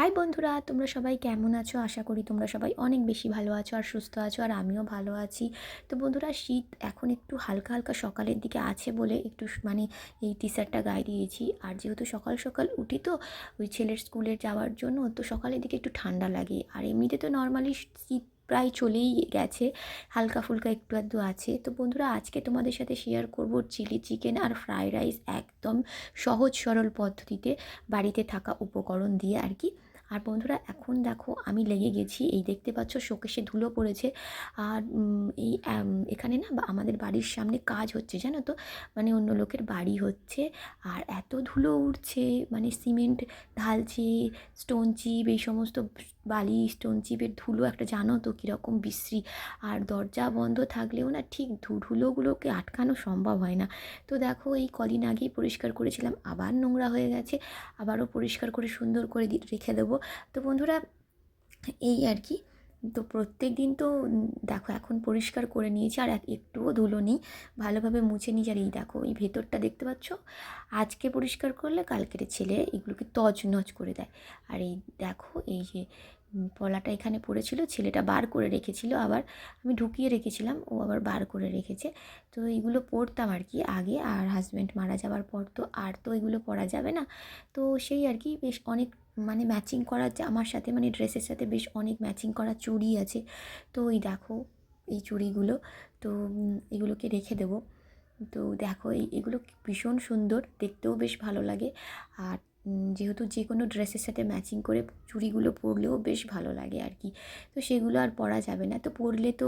High বন্ধুরা, তোমরা সবাই কেমন আছো? আশা করি তোমরা সবাই অনেক বেশি ভালো আছো আর সুস্থ আছো আর আমিও ভালো আছি। তো বন্ধুরা, শীত এখন একটু হালকা হালকা সকালের দিকে আছে বলে একটু মানে এই টি শার্টটা গায়ে দিয়েছি। আর যেহেতু সকাল সকাল উঠি তো, ওই ছেলের স্কুলে যাওয়ার জন্য, তো সকালের দিকে একটু ঠান্ডা লাগে। আর এমনিতে তো নর্মালি শীত প্রায় চলেই গেছে, হালকা ফুলকা একটু আধটু আছে। তো বন্ধুরা, আজকে তোমাদের সাথে শেয়ার করব চিলি চিকেন আর ফ্রাইড রাইস একদম সহজ সরল পদ্ধতিতে বাড়িতে থাকা উপকরণ দিয়ে আর কি। আর বন্ধুরা, এখন দেখো আমি লেগে গেছি। এই দেখতে পাচ্ছ শোকেশে ধুলো পড়েছে। আর এই এখানে না আমাদের বাড়ির সামনে কাজ হচ্ছে, জানো তো? মানে অন্য লোকের বাড়ি হচ্ছে। আর এত ধুলো উঠছে মানে সিমেন্ট ঢালছে, স্টোন চিপ, এই সমস্ত বালি স্টোন চিপের ধুলো একটা জানো তো কীরকম বিশ্রী। আর দরজা বন্ধ থাকলেও না ঠিক ধুলোগুলোকে আটকানো সম্ভব হয় না। তো দেখো এই কদিন আগেই পরিষ্কার করেছিলাম, আবার নোংরা হয়ে গেছে, আবারও পরিষ্কার করে সুন্দর করে রেখে দেবো। তো বন্ধুরা, এই আর কি তো প্রত্যেক দিন তো দেখো এখন পরিষ্কার করে নিয়েছি আর একটুও ধুলো নেই। ভালোভাবে মুছে নিয়েছি আর এই দেখো, এই ভেতরটা দেখতে পাচ্ছ? আজকে পরিষ্কার করলে কালকের ছেলে এগুলোকে তছনছ করে দেয়। আর এই দেখো, এই যে পলাটা এখানে পড়েছিল, ছেলেটা বার করে রেখেছিল আবার আমি ঢুকিয়ে রেখেছিলাম, ও আবার বার করে রেখেছে। তো এইগুলো পরতাম আর কি আগে আর হাজব্যান্ড মারা যাওয়ার পর তো আর তো এগুলো পরা যাবে না। তো সেই আর কি বেশ অনেক মানে ম্যাচিং করা আমার সাথে মানে ড্রেসের সাথে বেশ অনেক ম্যাচিং করা চুড়ি আছে। তো এই দেখো এই চুড়িগুলো, তো এগুলোকে রেখে দেবো। তো দেখো এই, এগুলো ভীষণ সুন্দর, দেখতেও বেশ ভালো লাগে। আর যেহেতু যে কোনো ড্রেসের সাথে ম্যাচিং করে চুড়িগুলো পরলেও বেশ ভালো লাগে আর কি। তো সেগুলো আর পরা যাবে না। তো পরলে তো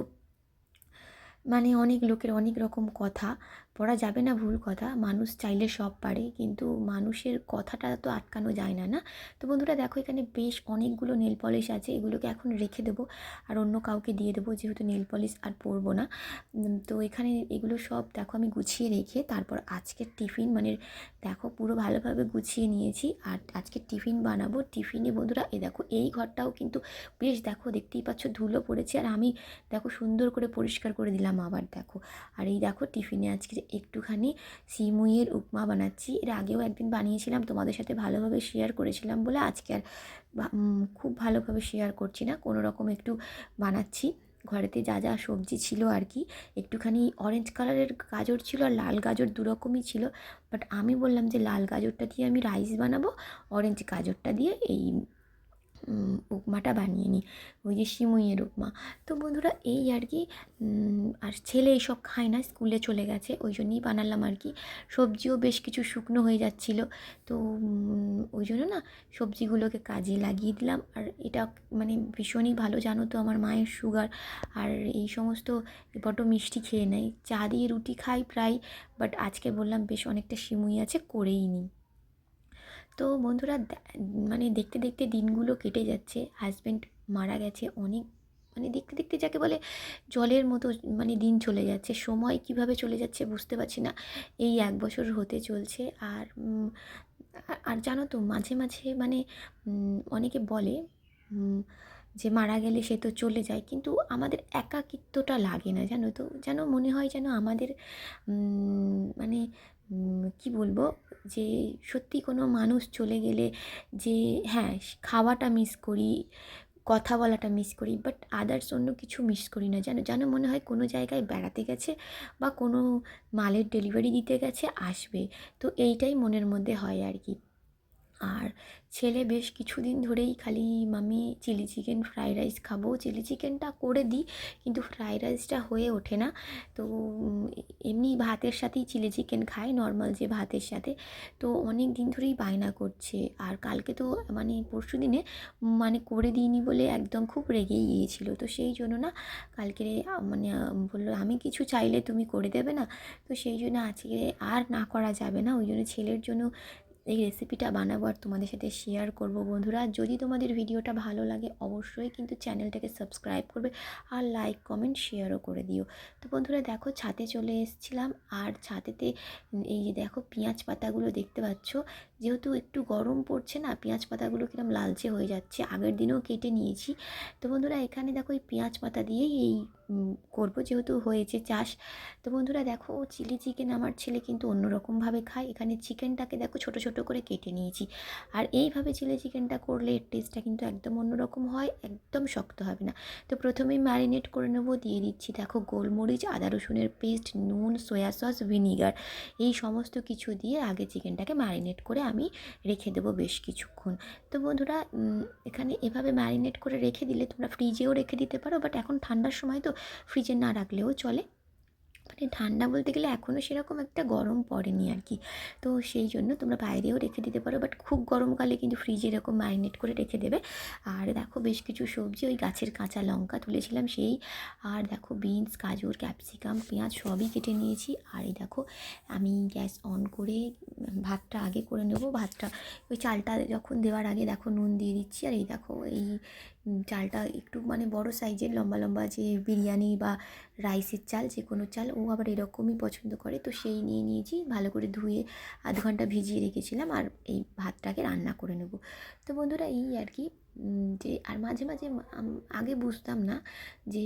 মানে অনেক লোকের অনেক রকম কথা। পড়া যাবে না ভুল কথা, মানুষ চাইলে সব পারে, কিন্তু মানুষের কথাটা তো আটকানো যায় না না? তো বন্ধুরা দেখো, এখানে বেশ অনেকগুলো নেল পলিশ আছে, এগুলোকে এখন রেখে দেবো আর অন্য কাউকে দিয়ে দেবো, যেহেতু নেল পলিশ আর পরবো না। তো এখানে এগুলো সব দেখো আমি গুছিয়ে রেখে তারপর আজকের টিফিন মানে দেখো পুরো ভালোভাবে গুছিয়ে নিয়েছি আর আজকে টিফিন বানাবো। টিফিনে বন্ধুরা, এ দেখো, এই ঘরটাও কিন্তু বেশ দেখো, দেখতেই পাচ্ছ ধুলো পড়েছে আর আমি দেখো সুন্দর করে পরিষ্কার করে দিলাম আবার, দেখো। আর এই দেখো টিফিনে আজকে একটুখানি সিমুইয়ের উপমা বানাচ্ছি। এর আগেও একদিন বানিয়েছিলাম, তোমাদের সাথে ভালোভাবে শেয়ার করেছিলাম বলে আজকে আর খুব ভালোভাবে শেয়ার করছি না। কোনো রকম একটু বানাচ্ছি। ঘরেতে যা যা সবজি ছিল আর কি, একটুখানি অরেঞ্জ কালারের গাজর ছিল আর লাল গাজর দু রকমই ছিল। বাট আমি বললাম যে লাল গাজরটা দিয়ে আমি রাইস বানাবো অরেঞ্জ গাজরটা দিয়ে এই উপমাটা বানিয়ে নিই। ওই যে সিমুইয়ের উপমা। তো বন্ধুরা, এই আর কি আর ছেলে এইসব খায় না, স্কুলে চলে গেছে, ওই জন্যই বানালাম আর কি। সবজিও বেশ কিছু শুকনো হয়ে যাচ্ছিল, তো ওই জন্য না সবজিগুলোকে কাজে লাগিয়ে দিলাম। আর এটা মানে ভীষণই ভালো, জানো তো, আমার মায়ের সুগার। আর এই সমস্ত বড্ড মিষ্টি খেয়ে নেয়। চা দিয়ে রুটি খাই প্রায়, বাট আজকে বললাম বেশ অনেকটা সিমুই আছে, করেই নিই। তো বন্ধুরা মানে দেখতে দেখতে দিনগুলো কেটে যাচ্ছে। হাজব্যান্ড মারা গেছে, অনেক মানে দেখতে দেখতে যাকে বলে জলের মতো মানে দিন চলে যাচ্ছে। সময় কীভাবে চলে যাচ্ছে বুঝতে পারছি না। এই এক বছর হতে চলছে আর আর- জানো তো মাঝে মাঝে মানে অনেকে বলে যে মারা গেলে সে তো চলে যায়। কিন্তু আমাদের একাকিত্বটা লাগে না, জানো তো। যেন মনে হয় যেন আমাদের মানে কি বলব? যে সত্যি কোনো মানুষ চলে গেলে যে হ্যাঁ খাওয়াটা মিস করি, কথা বলাটা মিস করি বাট আদার্স অন্য কিছু মিস করি না। যেন যেন মনে হয় কোনো জায়গায় বেড়াতে গেছে বা কোনো মালের ডেলিভারি দিতে গেছে, আসবে। তো এইটাই মনের মধ্যে হয় আর কি। আর ছেলে বেশ কিছুদিন ধরেই খালি মামি চিলি চিকেন ফ্রাইড রাইস খাব। চিলি চিকেনটা করে দিই, কিন্তু ফ্রাইড রাইসটা হয়ে ওঠে না। তো এমনি ভাতের সাথেই চিলি চিকেন খায় নর্মাল যে ভাতের সাথে। তো অনেক দিন ধরেই বায়না করছে। আর কালকে তো মানে পরশু দিনে মানে করে দিইনি বলে একদম খুব রেগেই গিয়েছিল। তো সেই জন্য না, কালকে মানে বলল, আমি কিছু চাইলে তুমি করে দেবে না। তো সেই জন্য আজকে আর না করা যাবে না। ওই জন্য ছেলের জন্য এই রেসিপিটা বানাবো আর তোমাদের সাথে শেয়ার করব। বন্ধুরা, যদি তোমাদের ভিডিওটা ভালো লাগে, অবশ্যই কিন্তু চ্যানেলটাকে সাবস্ক্রাইব করবে আর লাইক কমেন্ট শেয়ারও করে দিও। তো বন্ধুরা, দেখো, ছাদে চলে এসেছিলাম আর ছাদেতে এই যে দেখো, পেঁয়াজ পাতাগুলো দেখতে পাচ্ছ। যেহেতু একটু গরম পড়ছে না, পেঁয়াজ পাতাগুলো কিরম লালচে হয়ে যাচ্ছে। আগের দিনেও কেটে নিয়েছি। তো বন্ধুরা, এখানে দেখো, এই পেঁয়াজ পাতা দিয়েই এই করব যেহেতু হয়েছে চাষ। তো বন্ধুরা দেখো, চিলি চিকেন আমার ছেলে কিন্তু অন্যরকমভাবে খায়। এখানে চিকেনটাকে দেখো ছোট ছোট করে কেটে নিয়েছি। আর এইভাবে চিলি চিকেনটা করলে এর টেস্টটা কিন্তু একদম অন্যরকম হয়, একদম শক্ত হবে না। তো প্রথমেই ম্যারিনেট করে নেব, দিয়ে দিচ্ছি দেখো গোলমরিচ, আদা রসুনের পেস্ট নুন সয়া সস ভিনিগার এই সমস্ত কিছু দিয়ে আগে চিকেনটাকে ম্যারিনেট করে আমি রেখে দেবো বেশ কিছুক্ষণ। তো বন্ধুরা এখানে এভাবে ম্যারিনেট করে রেখে দিলে তোমরা ফ্রিজেও রেখে দিতে পারো বাট এখন ঠান্ডার সময় তো ফ্রিজে না রাখলেও চলে। মানে ঠান্ডা বলতে গেলে এখনও সেরকম একটা গরম পড়েনি আর কি। তো সেই জন্য তোমরা বাইরেও রেখে দিতে পারো বাট খুব গরমকালে কিন্তু ফ্রিজে এরকম ম্যারিনেট করে রেখে দেবে। আর দেখো বেশ কিছু সবজি, ওই গাছের কাঁচা লঙ্কা তুলেছিলাম সেই। আর দেখো বিনস গাজর ক্যাপসিকাম পেঁয়াজ সবই কেটে নিয়েছি। আর এই দেখো আমি গ্যাস অন করে ভাতটা আগে করে নেব। ভাতটা, ওই চালটা যখন দেওয়ার আগে দেখো নুন দিয়ে দিচ্ছি। আর এই দেখো এই চালটা একটু মানে বড় সাইজের লম্বা লম্বা যে বিরিয়ানি বা রাইসের চাল, যে কোনো চাল ও আবার এরকমই পছন্দ করে, তো সেই নিয়ে নিয়েছি, ভালো করে ধুয়ে আধ ঘণ্টা ভিজিয়ে রেখেছিলাম আর এই ভাতটাকে রান্না করে নেব। তো বন্ধুরা এই আর কি যে, আর মাঝে মাঝে আগে বুঝতাম না যে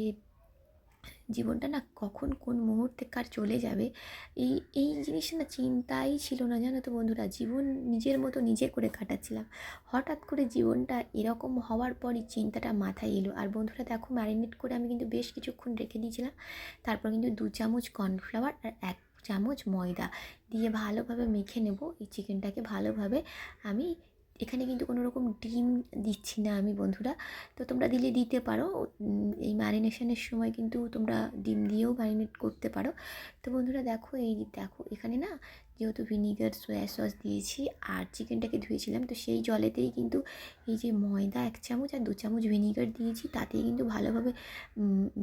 জীবনটা না কখন কোন মুহূর্তে কার চলে যাবে, এই এই জিনিসটা না চিন্তাই ছিল না, জানো তো বন্ধুরা। জীবন নিজের মতো নিজে করে কাটাচ্ছিলাম। হঠাৎ করে জীবনটা এরকম হওয়ার পরই চিন্তাটা মাথায় এলো। আর বন্ধুরা দেখো ম্যারিনেট করে আমি কিন্তু বেশ কিছুক্ষণ রেখে দিয়েছিলাম। তারপর কিন্তু দু চামচ কর্নফ্লাওয়ার আর এক চামচ ময়দা দিয়ে ভালোভাবে মেখে নেব। এই চিকেনটাকে ভালোভাবে আমি এখানে কিন্তু কোনো রকম ডিম দিচ্ছি না আমি, বন্ধুরা। তো তোমরা দিলে দিতে পারো। এই ম্যারিনেশনের সময় কিন্তু তোমরা ডিম দিয়েও ম্যারিনেট করতে পারো। তো বন্ধুরা দেখো, এই দেখো, এখানে না যেহেতু ভিনিগার, সয়া সস দিয়েছি আর চিকেনটাকে ধুয়েছিলাম, তো সেই জলেতেই কিন্তু এই যে ময়দা এক চামচ আর দু চামচ ভিনিগার দিয়েছি, তাতেই কিন্তু ভালোভাবে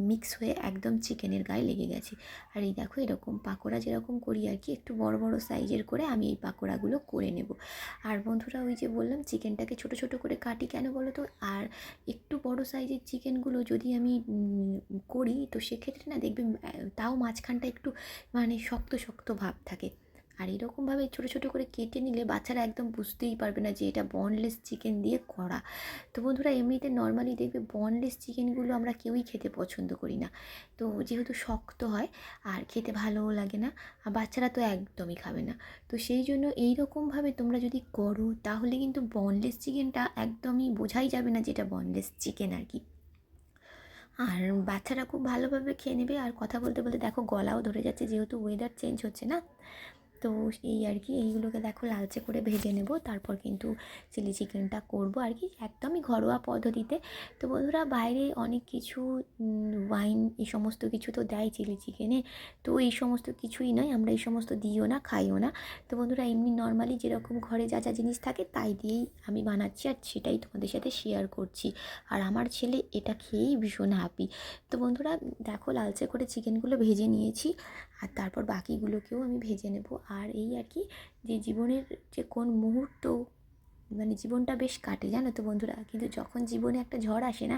মিক্স হয়ে একদম চিকেনের গায়ে লেগে গেছে। আর এই দেখো এরকম পাকোড়া যেরকম করি আর কি, একটু বড় বড় সাইজের করে আমি এই পাকোড়াগুলো করে নেব। আর বন্ধুরা ওই যে বললাম চিকেনটাকে ছোট ছোট করে কাটি কেন বলো তো? আর একটু বড় সাইজের চিকেনগুলো যদি আমি করি, তো সেক্ষেত্রে না দেখবে তাও মাঝখানটা একটু মানে শক্ত শক্ত ভাব থাকে। আর এরকমভাবে ছোটো ছোটো করে কেটে নিলে বাচ্চারা একদম বুঝতেই পারবে না যে এটা বনলেস চিকেন দিয়ে করা। তো বন্ধুরা, এমনিতে নর্মালি দেখবে বনলেস চিকেনগুলো আমরা কেউই খেতে পছন্দ করি না। তো যেহেতু শক্ত হয়, আর খেতে ভালোও লাগে না, আর বাচ্চারা তো একদমই খাবে না। তো সেই জন্য এই রকমভাবে তোমরা যদি করো, তাহলে কিন্তু বনলেস চিকেনটা একদমই বোঝাই যাবে না যেটা বনলেস চিকেন আর কি। আর বাচ্চারা খুব ভালোভাবে খেয়ে নেবে। আর কথা বলতে বলতে দেখো, গলাও ধরে যাচ্ছে, যেহেতু ওয়েদার চেঞ্জ হচ্ছে না তো এই আর কি, এইগুলোকে দেখো লালচে করে ভেজে নেব। তারপর কিন্তু চিলি চিকেনটা করব। আর কি একদমই ঘরোয়া পদ্ধতিতে। তো বন্ধুরা, বাইরে অনেক কিছু ওয়াইন এই সমস্ত কিছু তো দেয় চিলি চিকেনে তো এই সমস্ত কিছুই নয়, আমরা এই সমস্ত দিও না, খাইও না। তো বন্ধুরা, এমনি নর্মালি যেরকম ঘরে যা যা জিনিস থাকে, তাই দিয়েই আমি বানাচ্ছি। আর সেটাই তোমাদের সাথে শেয়ার করছি। আর আমার ছেলে এটা খেয়েই ভীষণ হ্যাপি তো বন্ধুরা, দেখো লালচে করে চিকেনগুলো ভেজে নিয়েছি। আর তারপর বাকিগুলোকেও আমি ভেজে নেব। আর এই আর কি, যে জীবনের যে কোন মুহূর্ত মানে জীবনটা বেশ কাটে, জানো তো বন্ধুরা? কিন্তু যখন জীবনে একটা ঝড় আসে না,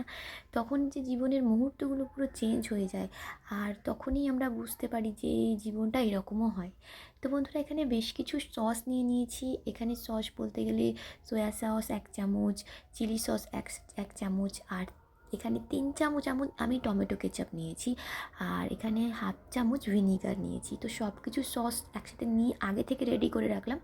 তখন যে জীবনের মুহূর্তগুলো পুরো চেঞ্জ হয়ে যায়। আর তখনই আমরা বুঝতে পারি যে এই জীবনটা এরকমও হয়। তো বন্ধুরা, এখানে বেশ কিছু সস নিয়ে নিয়েছি। এখানে সস বলতে গেলে সয়া সস এক চামচ চিলি সস এক এক চামচ, আর এখানে তিন চামচ এমন আমি টমেটো কেচাপ নিয়েছি আর এখানে হাফ চামচ ভিনিগার নিয়েছি। তো সব কিছু সস একসাথে নিয়ে আগে থেকে রেডি করে রাখলাম।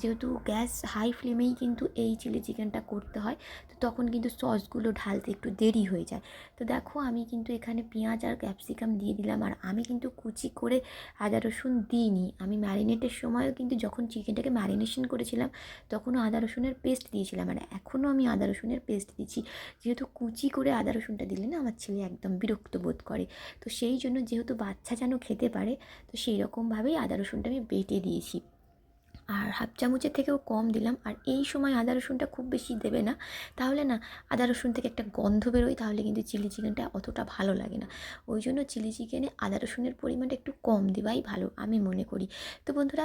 যেহেতু গ্যাস হাই ফ্লেমেই কিন্তু এই চিলি চিকেনটা করতে হয়, তো তখন কিন্তু সসগুলো ঢালতে একটু দেরি হয়ে যায়। তো দেখো আমি কিন্তু এখানে পেঁয়াজ আর ক্যাপসিকাম দিয়ে দিলাম আর আমি কিন্তু কুচি করে আদা রসুন দিইনি। আমি ম্যারিনেটের সময়ও কিন্তু যখন চিকেনটাকে ম্যারিনেশন করেছিলাম, তখনও আদা রসুনের পেস্ট দিয়েছিলাম আর এখনও আমি আদা রসুনের পেস্ট দিচ্ছি। যেহেতু কুচি করে আদা রসুনটা দিলে না আমার ছেলে একদম বিরক্ত বোধ করে। তো সেই জন্য যেহেতু বাচ্চা যেন খেতে পারে, তো সেই রকমভাবেই আদা রসুনটা আমি বেটে দিয়েছি। আর হাফ চামচের থেকেও কম দিলাম। আর এই সময় আদা রসুনটা খুব বেশি দেবে না। তাহলে না, আদা রসুন থেকে একটা গন্ধ বেরোয়, তাহলে কিন্তু চিলি চিকেনটা অতটা ভালো লাগে না। ওই জন্য চিলি চিকেনে আদা রসুনের পরিমাণটা একটু কম দেওয়াই ভালো, আমি মনে করি। তো বন্ধুরা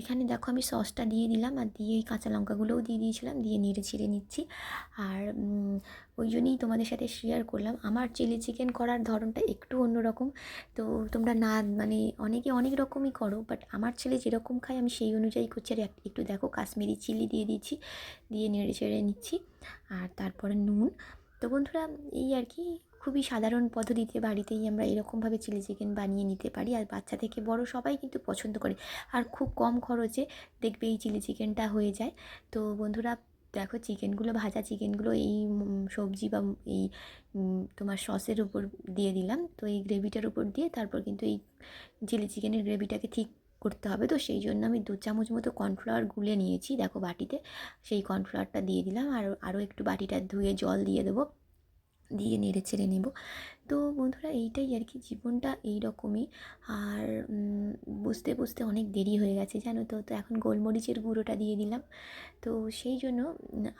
এখানে দেখো আমি সসটা দিয়ে দিলাম আর দিয়ে এই কাঁচা লঙ্কাগুলোও দিয়ে দিয়েছিলাম, দিয়ে নেড়ে ছেড়ে নিচ্ছি। আর ওই জন্যই তোমাদের সাথে শেয়ার করলাম। আমার চিলি চিকেন করার ধরনটা একটু অন্যরকম। তো তোমরা না মানে অনেকে অনেক রকমই করো বাট আমার ছেলে যেরকম খায় আমি সেই অনুযায়ী করছি। আর একটু দেখো কাশ্মীরি চিলি দিয়ে দিচ্ছি দিয়ে নেড়ে ছেড়ে নিচ্ছি। আর তারপরে নুন। তো বন্ধুরা, এই আর কি খুবই সাধারণ পদ্ধতিতে বাড়িতেই আমরা এরকমভাবে চিলি চিকেন বানিয়ে নিতে পারি। আর বাচ্চা থেকে বড় সবাই কিন্তু পছন্দ করে। আর খুব কম খরচে দেখবে এই চিলি চিকেনটা হয়ে যায়। তো বন্ধুরা, দেখো চিকেনগুলো, ভাজা চিকেনগুলো এই সবজি বা এই তোমার সসের উপর দিয়ে দিলাম। তো এই গ্রেভিটার উপর দিয়ে তারপর কিন্তু এই চিলি চিকেনের গ্রেভিটাকে ঠিক করতে হবে। তো সেই জন্য আমি দু চামচ মতো কর্নফ্লাওয়ার গুলে নিয়েছি। দেখো বাটিতে সেই কর্নফ্লাওয়ারটা দিয়ে দিলাম। আর আরও একটু বাটিটা ধুয়ে জল দিয়ে দেবো। দিয়ে নেড়ে চেড়ে নেব। তো বন্ধুরা এইটাই আর কি জীবনটা এই রকমই আর বুঝতে বুঝতে অনেক দেরি হয়ে গেছে, জানো তো? তো এখন গোলমরিচের গুঁড়োটা দিয়ে দিলাম। তো সেই জন্য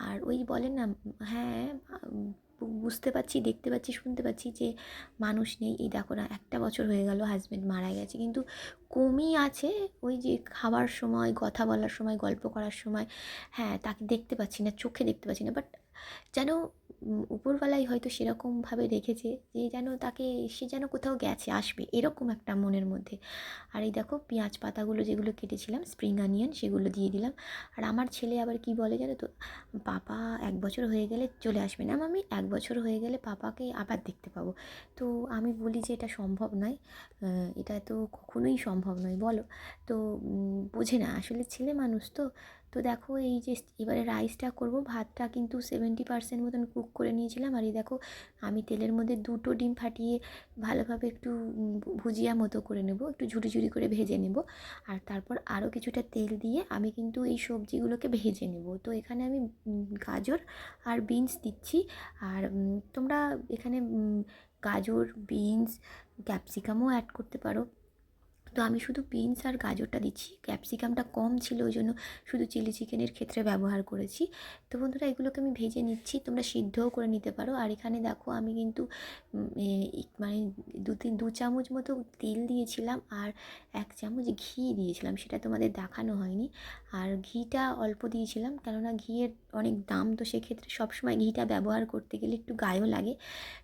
আর ওই বলেন না হ্যাঁ বুঝতে পারছি, দেখতে পাচ্ছি, শুনতে পাচ্ছি যে মানুষ নেই। এই দেখো না, একটা বছর হয়ে গেল হাজব্যান্ড মারা গেছে। কিন্তু কমই আছে ওই যে খাবার সময়, কথা বলার সময়, গল্প করার সময়। হ্যাঁ তাকে দেখতে পাচ্ছি না, চোখে দেখতে পাচ্ছি না। বাট যেন উপরওয়ালাই হয়তো সেরকমভাবে রেখেছে যে যেন তাকে, সে যেন কোথাও গেছে, আসবে, এরকম একটা মনের মধ্যে। আর এই দেখো পেঁয়াজ পাতাগুলো যেগুলো কেটেছিলাম স্প্রিং অনিয়ন সেগুলো দিয়ে দিলাম। আর আমার ছেলে আবার কি বলে জানো তো, পাপা এক বছর হয়ে গেলে চলে আসবে না আমি এক বছর হয়ে গেলে পাপাকে আবার দেখতে পাবো। তো আমি বলি যে এটা সম্ভব নয় এটা তো কখনোই সম্ভব নয়, বলো। তো বোঝে না, আসলে ছেলে মানুষ তো তো দেখো এই যে এবারে রাইসটা করব। ভাতটা কিন্তু সেভেন্টি পার্সেন্ট মতন কুক করে নিয়েছিলাম। আর এই দেখো, আমি তেলের মধ্যে দুটো ডিম ফাটিয়ে ভালোভাবে একটু ভুজিয়া মতো করে নেব। একটু ঝুড়ি ঝুড়ি করে ভেজে নেব। আর তারপর আরও কিছুটা তেল দিয়ে আমি কিন্তু এই সবজিগুলোকে ভেজে নেব। তো এখানে আমি গাজর আর বিনস দিচ্ছি। আর তোমরা এখানে গাজর বিনস ক্যাপসিকামও অ্যাড করতে পারো। তো আমি শুধু বিনস আর গাজরটা দিচ্ছি। ক্যাপসিকামটা কম ছিল ওই জন্য শুধু চিলি চিকেনের ক্ষেত্রে ব্যবহার করেছি। তো বন্ধুরা, এগুলোকে আমি ভেজে নিচ্ছি। তোমরা সিদ্ধও করে নিতে পারো। আর এখানে দেখো, আমি কিন্তু মানে দু তিন, দু চামচ মতো তেল দিয়েছিলাম আর এক চামচ ঘি দিয়েছিলাম। সেটা তোমাদের দেখানো হয়নি। আর ঘিটা অল্প দিয়েছিলাম, কেননা ঘিয়ের অনেক দাম, তো সেক্ষেত্রে সবসময় ঘিটা ব্যবহার করতে গেলে একটু গায়েও লাগে।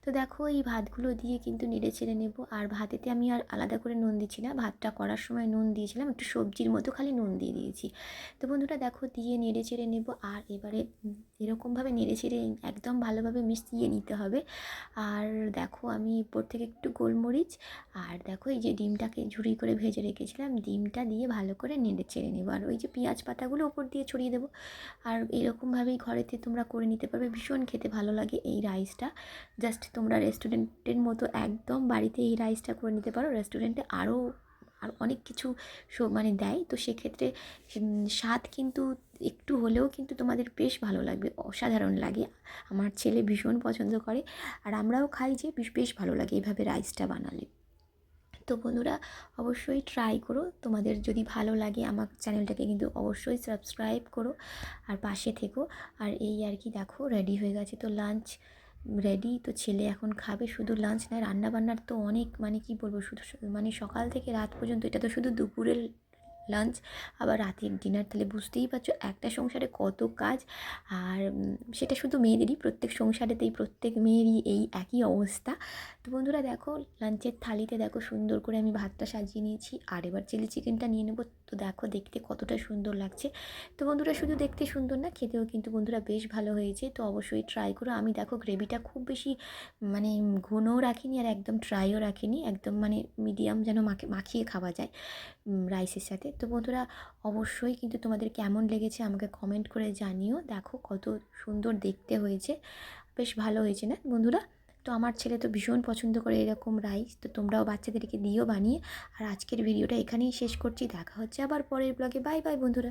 তো দেখো, এই ভাতগুলো দিয়ে কিন্তু নেড়ে চেড়ে নেব। আর ভাতেতে আমি আর আলাদা করে নুন দিচ্ছি না। ভাতটা করার সময় নুন দিয়েছিলাম, একটু সবজির মতো খালি নুন দিয়ে দিয়েছি। তো বন্ধুরা দেখো দিয়ে নেড়ে চেড়ে নেব, আর এবারে এরকমভাবে নেড়ে চেড়ে একদম ভালোভাবে মিশিয়ে নিতে হবে। আর দেখো আমি উপর থেকে একটু গোলমরিচ, আর দেখো এই যে ডিমটাকে ঝুড়ি করে ভেজে রেখেছিলাম, ডিমটা দিয়ে ভালো করে নেড়ে চেড়ে নেব। আর ওই যে পেঁয়াজ পাতাগুলো ওপর দিয়ে ছড়িয়ে দেবো। আর এরকমভাবেই ঘরেতে তোমরা করে নিতে পারবে, ভীষণ খেতে ভালো লাগে এই রাইসটা। জাস্ট তোমরা রেস্টুরেন্টের মতো একদম বাড়িতে এই রাইসটা করে নিতে পারো, রেস্টুরেন্টে আরও আর অনেক কিছু মানে দেয়। তো সেক্ষেত্রে স্বাদ কিন্তু একটু হলেও কিন্তু তোমাদের বেশ ভালো লাগবে, অসাধারণ লাগে। আমার ছেলে ভীষণ পছন্দ করে আর আমরাও খাই যে বেশ বেশ ভালো লাগে এইভাবে রাইসটা বানালে। তো বন্ধুরা, অবশ্যই ট্রাই করো। তোমাদের যদি ভালো লাগে আমার চ্যানেলটাকে কিন্তু অবশ্যই সাবস্ক্রাইব করো আর পাশে থেকো। আর এই আর কি দেখো রেডি হয়ে গেছে তো লাঞ্চ রেডি তো ছেলে এখন খাবে শুধু লাঞ্চ নয় রান্না বান্নার তো অনেক মানে কি বলব, শুধু মানে সকাল থেকে রাত পর্যন্ত, এটা তো শুধু দুপুরের লাঞ্চ আবার রাতের ডিনার তাহলে বুঝতেই পারছ, একটা সংসারে কত কাজ, আর সেটা শুধু মেয়েদেরই, প্রত্যেক সংসারেতেই প্রত্যেক মেয়েরই এই একই অবস্থা। তো বন্ধুরা দেখো লাঞ্চের থালিতে দেখো সুন্দর করে আমি ভাতটা সাজিয়ে নিয়েছি, আর এবার চিলি চিকেনটা নিয়ে নেব তো দেখো দেখতে কতটা সুন্দর লাগছে। তো বন্ধুরা শুধু দেখতে সুন্দর না, খেতেও কিন্তু বন্ধুরা বেশ ভালো হয়েছে। তো অবশ্যই ট্রাই করো। আমি দেখো গ্রেভিটা খুব বেশি মানে ঘনও রাখিনি আর একদম ড্রাইও রাখিনি। একদম মানে মিডিয়াম যেন মাখে, মাখিয়ে খাওয়া যায় রাইসের সাথে। তো বন্ধুরা অবশ্যই কিন্তু তোমাদের কেমন লেগেছে আমাকে কমেন্ট করে জানিও। দেখো কত সুন্দর দেখতে হয়েছে। বেশ ভালো হয়েছে না বন্ধুরা? তো আমার ছেলে তো ভীষণ পছন্দ করে এরকম রাইস তো তোমরাও বাচ্চাদেরকে দিও বানিয়ে। আর আজকের ভিডিওটা এখানেই শেষ করছি, দেখা হচ্ছে আবার পরের ব্লগে বাই বাই বন্ধুরা।